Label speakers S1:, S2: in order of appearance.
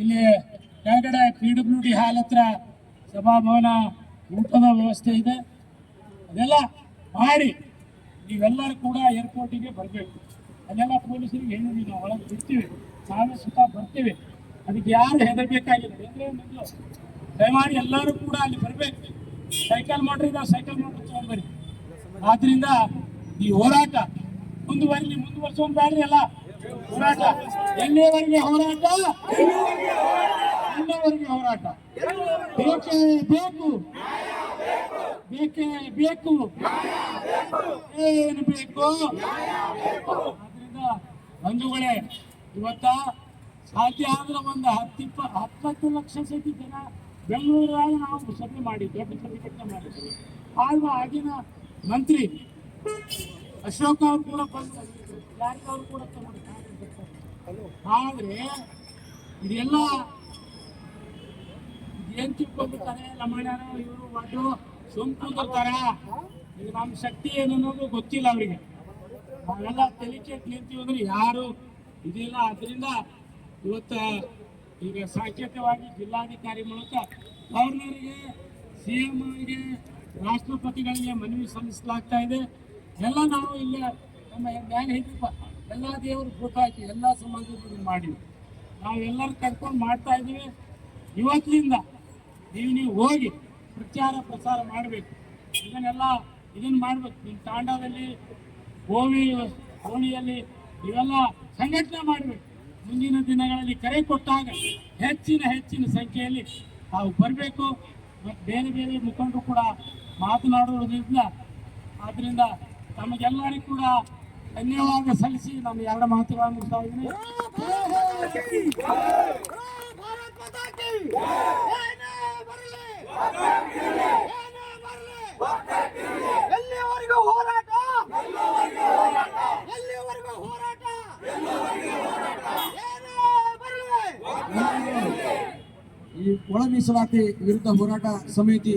S1: ಇಲ್ಲಿ ಕೆಳಗಡೆ P W D ಹಾಲ್ ಹತ್ರ ಸಭಾಭವನ ಊಟದ ವ್ಯವಸ್ಥೆ ಇದೆ. ಅದೆಲ್ಲ ಮಾಡಿ. ನೀವೆಲ್ಲರೂ ಕೂಡ ಏರ್ಪೋರ್ಟಿಗೆ ಬರಬೇಕು. ಅದೆಲ್ಲ ಪೊಲೀಸರಿಗೆ ಹೇಳಿದ್ವಿ ನಾವು ಒಳಗೆ ಬಿಡ್ತೀವಿ. ನಾವೇ ಸುತ್ತ ಬರ್ತೀವಿ. ಅದಕ್ಕೆ ಯಾರು ಹೆದರ್ಬೇಕಾಗಿಲ್ಲ. ಹೆದರೇ ಮೊದಲು ದಯಮಾಡಿ ಎಲ್ಲರೂ ಕೂಡ ಅಲ್ಲಿ ಬರಬೇಕು. ಸೈಕಲ್ ಮಾಡ್ರಿ, ನಾವು ಸೈಕಲ್ ಮಾಡ್ರಿ ತೊಗೊಂಡ್ಬರಿ ಆದ್ರಿಂದ ಈ ಹೋರಾಟ ಮುಂದುವರಿಲಿ. ಮುಂದುವರ್ಸೋನ್ ಬ್ಯಾಡ್ರಿ ಅಲ್ಲ ಹೋರಾಟ. ಎಲ್ಲಿಯವರೆಗೆ ಹೋರಾಟ? ಹೋರಾಟ. ಬೇಕೇ, ಬೇಕು? ಬೇಕೇ, ಬೇಕು? ಏನು ಬೇಕು? ಆದ್ರಿಂದ ಬಂಧುಗಳೇ, ಇವತ್ತ ಸಾಧ್ಯ ಆದ್ರೆ ಒಂದು ಹತ್ತಿಪ್ಪ, ಹತ್ತತ್ತು ಲಕ್ಷ ಸತಿ ಜನ ಬೆಂಗಳೂರಾಗ ನಾವು ಸಭೆ ಮಾಡಿ, ದೊಡ್ಡ ಸಭೆ ಮಾಡಿದ್ವಿ ಆಗ ಆಗಿನ ಮಂತ್ರಿ ಅಶೋಕ್ ಅವ್ರು ಕೂಡ ಬಂದು ಯಾರಿಗೂ ಕೂಡ ಆದ್ರೆ, ಇದೆಲ್ಲ ಏನ್ ಎಲ್ಲ ಮಾಡ್ಯಾರ, ಇವರು ಒಟ್ಟು ಸುಮ್ ಕುಂದಿರ್ತಾರ ಈಗ ನಮ್ಮ ಶಕ್ತಿ ಏನು ಅನ್ನೋದು ಗೊತ್ತಿಲ್ಲ ಅವರಿಗೆ. ನಾವೆಲ್ಲ ತಲೆ ಕೆಟ್ಟು ನಿಂತೀವಿ ಅಂದ್ರೆ ಯಾರು ಇದಿಲ್ಲ. ಅದರಿಂದ ಇವತ್ತು ಈಗ ಸಾಂಕೇತಿಕವಾಗಿ ಜಿಲ್ಲಾಧಿಕಾರಿ ಮೂಲಕ ಗವರ್ನರ್ಗೆ ಸಿ ಗೆ ರಾಷ್ಟ್ರಪತಿಗಳಿಗೆ ಮನವಿ ಸಲ್ಲಿಸಲಾಗ್ತಾ ಇದೆ. ಎಲ್ಲ ನಾವು ಇಲ್ಲ ನಮ್ಮ ಮ್ಯಾಲ ಹೇಗಪ್ಪ ಎಲ್ಲ ದೇವರು ಫೋಟೋ ಹಾಕಿ, ಎಲ್ಲ ಸಮಾಜದಲ್ಲಿ ಮಾಡಿ ನಾವೆಲ್ಲರೂ ಕರ್ಕೊಂಡು ಮಾಡ್ತಾ ಇದ್ದೀವಿ. ಇವತ್ತಿನಿಂದ ನೀವು ಹೋಗಿ ಪ್ರಚಾರ ಪ್ರಸಾರ ಮಾಡಬೇಕು. ಇದನ್ನೆಲ್ಲ ಇದನ್ನ ಮಾಡ್ಬೇಕು. ನಿಮ್ಮ ತಾಂಡದಲ್ಲಿ ಓವಿ ಓಣಿಯಲ್ಲಿ ಇವೆಲ್ಲ ಸಂಘಟನೆ ಮಾಡಬೇಕು. ಮುಂದಿನ ದಿನಗಳಲ್ಲಿ ಕರೆ ಕೊಟ್ಟಾಗ ಹೆಚ್ಚಿನ ಹೆಚ್ಚಿನ ಸಂಖ್ಯೆಯಲ್ಲಿ ತಾವು ಬರಬೇಕು. ಮತ್ತು ಬೇರೆ ಬೇರೆ ಮುಖಂಡರು ಕೂಡ ಮಾತನಾಡುವುದರಿಂದ ಆದ್ದರಿಂದ ತಮಗೆಲ್ಲರಿಗೂ ಕೂಡ ಧನ್ಯವಾದ ಸಲ್ಲಿಸಿ ನಾನು ಎರಡು ಮಾತುಗಳನ್ನು ಮುಗಿಸ್ತಾ ಇದ್ದೀನಿ.
S2: ಈ ಒಳ ಮೀಸಲಾತಿ ವಿರುದ್ಧ ಹೋರಾಟ ಸಮಿತಿ